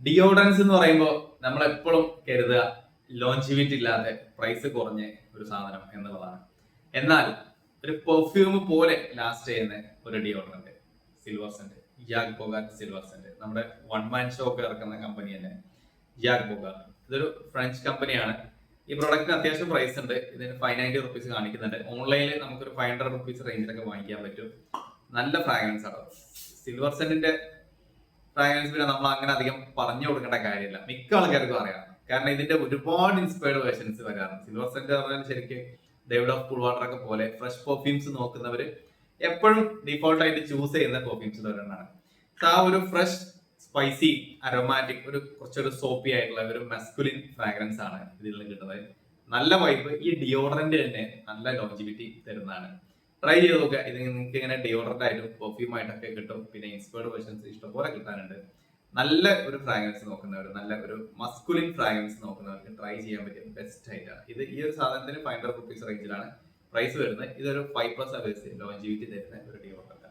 Deodorants എന്ന് പറയുമ്പോൾ നമ്മൾ എപ്പോഴും കരുതുക ലോഞ്ചിവിറ്റി ഇല്ലാതെ പ്രൈസ് കുറഞ്ഞ ഒരു സാധനം എന്നുള്ളതാണ്. എന്നാൽ ഒരു പെർഫ്യൂം പോലെ ലാസ്റ്റ് ചെയ്യുന്ന ഒരു deodorant silver scent Jacques Bogart silver scent നമ്മുടെ വൺ മാൻ ഷോ ഒക്കെ ഇറക്കുന്ന കമ്പനി തന്നെ ജാഗ് ബോഗാർ ഇതൊരു ഫ്രഞ്ച് കമ്പനിയാണ് ഈ പ്രൊഡക്റ്റിന് അത്യാവശ്യം പ്രൈസ് ഉണ്ട്. ഇതിന് ഫൈവ് നയന്റി റുപ്പീസ് കാണിക്കുന്നുണ്ട്. ഓൺലൈനിൽ നമുക്കൊരു ഫൈവ് ഹൺഡ്രഡ് റുപ്പീസ് റേഞ്ചിലൊക്കെ വാങ്ങിക്കാൻ പറ്റും. നല്ല ഫ്രാഗ്രൻസ് ആണ് സിൽവർ സെന്റിന്റെ ഫ്രാഗ്രൻസ് പിന്നെ നമ്മൾ അങ്ങനെ അധികം പറഞ്ഞു കൊടുക്കേണ്ട കാര്യമില്ല. മിക്ക ആൾക്കാർക്കും അറിയാം. കാരണം ഇതിന്റെ ഒരുപാട് ഇൻസ്പയർഡ് വേർഷൻസ് വരാറുണ്ട്. സിൽവർ സെന്റ് പറഞ്ഞാൽ ശരിക്കും ഡേവിഡ് ഓഫ് കൂൾ വാട്ടർ ഒക്കെ പോലെ ഫ്രഷ് പെർഫ്യൂംസ് നോക്കുന്നവര് എപ്പോഴും ഡിഫോൾട്ട് ആയിട്ട് ചൂസ് ചെയ്യുന്ന പെർഫ്യൂംസ് ഒരെണ്ണമാണ് ആ ഒരു ഫ്രഷ് സ്പൈസി അരോമാറ്റിക് ഒരു കുറച്ചൊരു സോപ്പി ആയിട്ടുള്ള ഒരു മെസ്കുലിൻ ഫ്രാഗ്രൻസ് ആണ് ഇതിൽ നിന്ന് കിട്ടുന്നത്. നല്ല വൈബ് ഈ ഡിയോഡറന്റ് തന്നെ നല്ല ലോഞ്ചിവിറ്റി തരുന്നതാണ്. ട്രൈ ചെയ്ത് നോക്കുക. ഇത് നിങ്ങൾക്ക് ഇങ്ങനെ ഡിയോഡറന്റ് ആയിട്ടും പെർഫ്യൂമായിട്ടൊക്കെ കിട്ടും. പിന്നെ ഇൻസ്പയർഡ് വേർഷൻസ് ഇഷ്ടംപോലെ കിട്ടാനുണ്ട്. നല്ല ഒരു ഫ്രാഗ്രൻസ് നോക്കുന്നവർ നല്ല ഒരു മസ്കുലിൻ ഫ്രാഗ്രൻസ് നോക്കുന്നവർക്ക് ട്രൈ ചെയ്യാൻ പറ്റിയ ബെസ്റ്റ് ആയിട്ടാണ് ഇത് ഈ ഒരു സാധനത്തിന് ഫൈവ് ഹൺഡ്രഡ് റുപ്പീസ് റേഞ്ചിലാണ് പ്രൈസ് വരുന്നത്. ഇതൊരു ഫൈവ് പ്ലസ് അവേഴ്സ് ലോഞ്ചിവിറ്റി തരുന്ന ഒരു ഡിയോഡറന്റ്